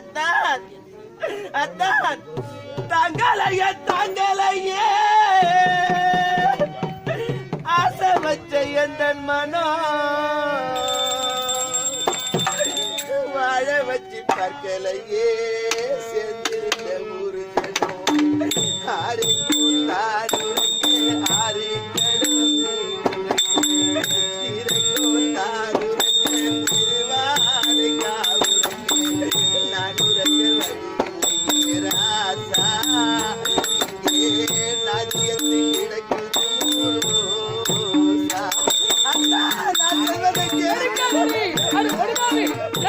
அத்தான். அத்தான். தங்களைய தங்களையே. ஆசை வச்ச எந்த மனம் வாழ வச்சு பார்க்கலையே சேர்ந்து ஊரு ஆடி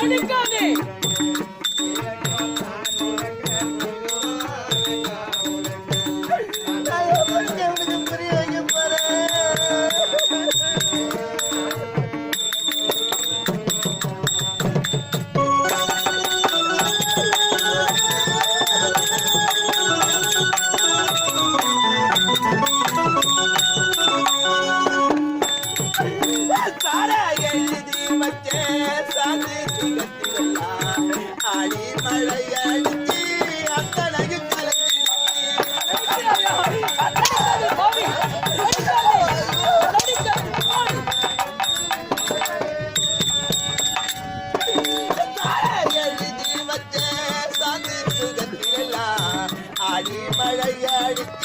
எடுக்காதே Sunday. excited.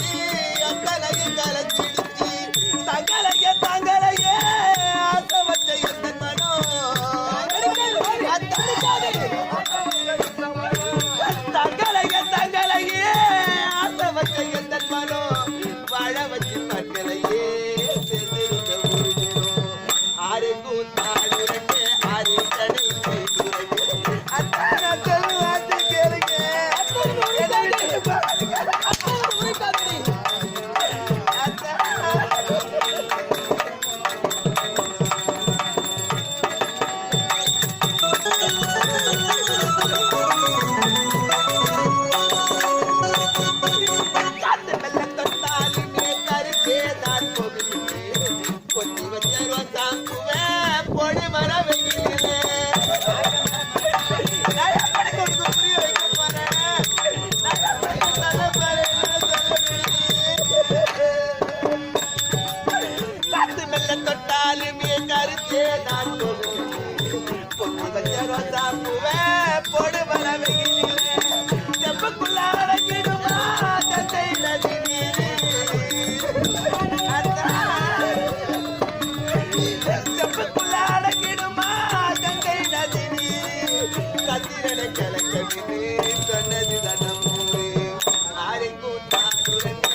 சொன்னாலும் என் கருத்தே நான் பொண்ணு வச்ச ரோசா பூவே போடு வர வெயிலே செப்புக்குள்ள அடக்கிடுமா தந்தையில செப்புக்குள்ள அடக்கிடுமா தந்தையில சொன்னது தனம் ஆரை கூட்டாருடன்